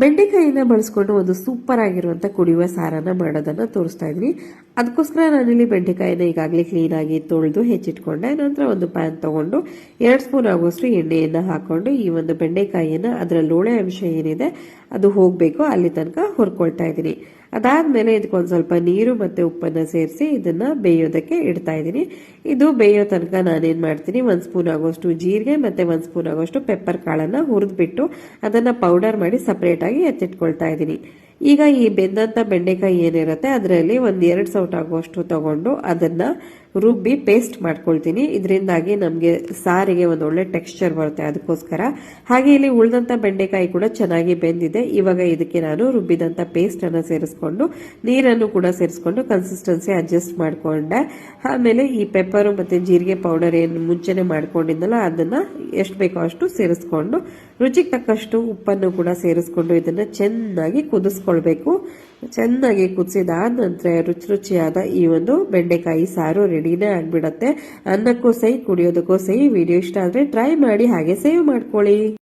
ಬೆಂಡೆಕಾಯಿನ ಬಳಸ್ಕೊಂಡು ಒಂದು ಸೂಪರ್ ಆಗಿರುವಂಥ ಕುಡಿಯುವ ಸಾರನ್ನ ಮಾಡೋದನ್ನು ತೋರಿಸ್ತಾ ಇದ್ದೀನಿ ಅದಕ್ಕೋಸ್ಕರ ನಾನಿಲ್ಲಿ ಬೆಂಡೆಕಾಯಿನ ಈಗಾಗಲೇ ಕ್ಲೀನಾಗಿ ತೊಳೆದು ಹೆಚ್ಚಿಟ್ಕೊಂಡೆ. ನಂತರ ಒಂದು ಪ್ಯಾನ್ ತಗೊಂಡು ಎರಡು ಸ್ಪೂನ್ ಆಗುವಷ್ಟು ಎಣ್ಣೆಯನ್ನು ಹಾಕೊಂಡು ಈ ಒಂದು ಬೆಂಡೆಕಾಯಿಯನ್ನು ಅದರ ಲೋಳೆ ಅಂಶ ಏನಿದೆ ಅದು ಹೋಗಬೇಕು. ಅಲ್ಲಿ ತನಕ ಹುರ್ಕೊಳ್ತಾ ಇದ್ದೀನಿ. ಅದಾದ್ಮೇಲೆ ಇದಕ್ಕೊಂದು ಸ್ವಲ್ಪ ನೀರು ಮತ್ತೆ ಉಪ್ಪನ್ನು ಸೇರಿಸಿ ಇದನ್ನ ಬೇಯೋದಕ್ಕೆ ಇಡ್ತಾ ಇದ್ದೀನಿ. ಇದು ಬೇಯೋ ತನಕ ನಾನೇನು ಮಾಡ್ತೀನಿ, ಒಂದು ಸ್ಪೂನ್ ಆಗೋಷ್ಟು ಜೀರಿಗೆ ಮತ್ತೆ ಒಂದು ಸ್ಪೂನ್ ಆಗೋಷ್ಟು ಪೆಪ್ಪರ್ ಕಾಳನ್ನು ಹುರಿದ್ಬಿಟ್ಟು ಅದನ್ನ ಪೌಡರ್ ಮಾಡಿ ಸಪ್ರೇಟಾಗಿ ಎತ್ತಿಟ್ಕೊಳ್ತಾ ಇದ್ದೀನಿ. ಈಗ ಈ ಬೆಂದಂಥ ಬೆಂಡೆಕಾಯಿ ಏನಿರುತ್ತೆ, ಅದರಲ್ಲಿ ಒಂದು ಎರಡು ಸೌಟ್ ಆಗುವಷ್ಟು ತಗೊಂಡು ಅದನ್ನ ರುಬ್ಬಿ ಪೇಸ್ಟ್ ಮಾಡ್ಕೊಳ್ತೀನಿ. ಇದರಿಂದಾಗಿ ನಮಗೆ ಸಾರಿಗೆ ಒಂದು ಒಳ್ಳೆ ಟೆಕ್ಸ್ಚರ್ ಬರುತ್ತೆ ಅದಕ್ಕೋಸ್ಕರ. ಹಾಗೆ ಇಲ್ಲಿ ಉಳಿದಂಥ ಬೆಂಡೆಕಾಯಿ ಕೂಡ ಚೆನ್ನಾಗಿ ಬೆಂದಿದೆ. ಇವಾಗ ಇದಕ್ಕೆ ನಾನು ರುಬ್ಬಿದಂತ ಪೇಸ್ಟ್ ಅನ್ನು ಸೇರಿಸ್ಕೊಂಡು, ನೀರನ್ನು ಕೂಡ ಸೇರಿಸ್ಕೊಂಡು ಕನ್ಸಿಸ್ಟೆನ್ಸಿ ಅಡ್ಜಸ್ಟ್ ಮಾಡಿಕೊಂಡೆ. ಆಮೇಲೆ ಈ ಪೆಪ್ಪರು ಮತ್ತೆ ಜೀರಿಗೆ ಪೌಡರ್ ಏನು ಮುಂಚೆನೆ ಮಾಡ್ಕೊಂಡಿದ್ದಲ್ಲ ಅದನ್ನ ಎಷ್ಟು ಬೇಕೋ ಅಷ್ಟು ಸೇರಿಸ್ಕೊಂಡು, ರುಚಿಗೆ ತಕ್ಕಷ್ಟು ಉಪ್ಪನ್ನು ಕೂಡ ಸೇರಿಸ್ಕೊಂಡು ಇದನ್ನ ಚೆನ್ನಾಗಿ ಕುದಿಸ್ಕೊಳ್ಬೇಕು. ಚೆನ್ನಾಗಿ ಕುದಿಸಿದಾದ ನಂತರ ರುಚಿ ರುಚಿಯಾದ ಈ ಒಂದು ಬೆಂಡೆಕಾಯಿ ಸಾರು ರೆಡಿನೇ ಆಗ್ಬಿಡತ್ತೆ. ಅನ್ನಕ್ಕೂ ಸಹಿ, ಕುಡಿಯೋದಕ್ಕೂ ಸಹಿ, ವಿಡಿಯೋ ಇಷ್ಟ ಆದರೆ ಟ್ರೈ ಮಾಡಿ ಹಾಗೆ ಸೇವ್ ಮಾಡ್ಕೊಳ್ಳಿ.